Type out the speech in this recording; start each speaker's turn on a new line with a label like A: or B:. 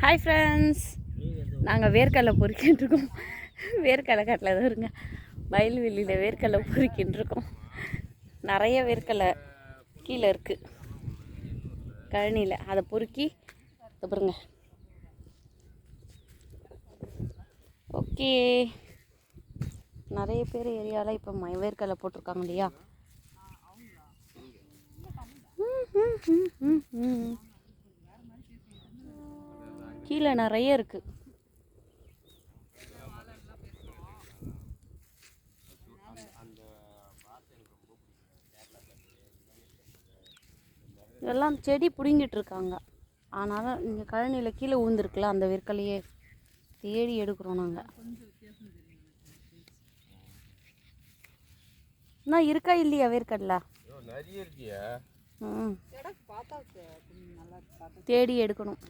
A: Hi friends நாங்கள் வேர்க்கடலை பொறிக்கிட்டு இருக்கோம். வேர்க்கடலை காட்டில் தான் இருங்க. வயல்வெளியில் வேர்க்கடலை பொறிக்கிட்டு இருக்கோம். நிறைய வேர்க்கடலை கீழே இருக்குது கழனியில். அதை பொறுக்கி அப்புறங்க ஓகே நிறைய பேர் ஏரியாவில் இப்போ ம வேர்க்கடலை போட்டிருக்காங்க இல்லையா? ம், ம், ம், ம், ம். கீழே நிறைய இருக்கு. இதெல்லாம் செடி பிடுங்கிட்டு இருக்காங்க. ஆனாலும் இங்கே கழனியில் கீழே ஊந்துருக்குல்ல அந்த விற்கலையே தேடி எடுக்கிறோம் நாங்கள் அண்ணா இருக்கா இல்லையா வேர்க்கடலை?
B: நிறைய இருக்கியா?
A: ம். தேடி எடுக்கணும்.